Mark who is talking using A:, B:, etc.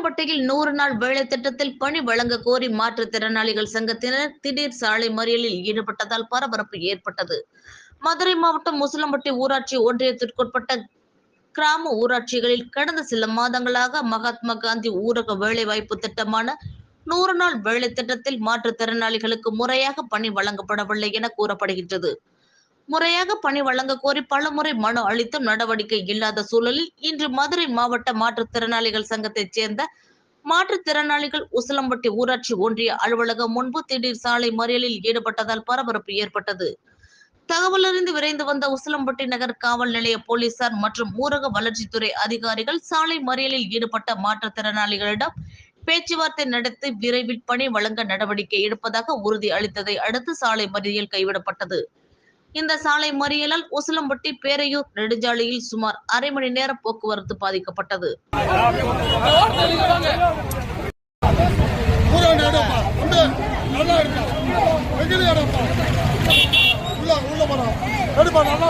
A: உசிலம்பட்டியில் நூறு நாள் வேலை திட்டத்தில் பணி வழங்க கோரி மாற்றுத்திறனாளிகள் சங்கத்தினர் திடீர் சாலை மறியலில் ஈடுபட்டதால் பரபரப்பு ஏற்பட்டது. மதுரை மாவட்டம் முசலம்பட்டி ஊராட்சி ஒன்றியத்திற்குட்பட்ட கிராம ஊராட்சிகளில் கடந்த சில மாதங்களாக மகாத்மா காந்தி ஊரக வேலைவாய்ப்பு திட்டமான நூறு நாள் வேலை திட்டத்தில் மாற்றுத்திறனாளிகளுக்கு முறையாக பணி வழங்கப்படவில்லை என கூறப்படுகின்றது. முறையாக பணி வழங்க கோரி பலமுறை மனு அளித்தும் நடவடிக்கை இல்லாத சூழலில் இன்று மதுரை மாவட்ட மாற்றுத்திறனாளிகள் சங்கத்தைச் சேர்ந்த மாற்றுத்திறனாளிகள் உசிலம்பட்டி ஊராட்சி ஒன்றிய அலுவலகம் முன்பு திடீர் சாலை மறியலில் ஈடுபட்டதால் பரபரப்பு ஏற்பட்டது. தகவல் அறிந்து விரைந்து வந்த உசிலம்பட்டி நகர் காவல் நிலைய போலீசார் மற்றும் ஊரக வளர்ச்சித்துறை அதிகாரிகள் சாலை மறியலில் ஈடுபட்ட மாற்றுத்திறனாளிகளிடம் பேச்சுவார்த்தை நடத்தி விரைவில் பணி வழங்க நடவடிக்கை எடுப்பதாக உறுதி அளித்ததை அடுத்து சாலை மறியல் கைவிடப்பட்டது. இந்த சாலை மறியலால் உசிலம்பட்டி பேரையூர் நெடுஞ்சாலையில் சுமார் அரை மணி நேர போக்குவரத்து பாதிக்கப்பட்டது.
B: நல்லா இருக்கா? உள்ள உள்ள போறோம் நல்லா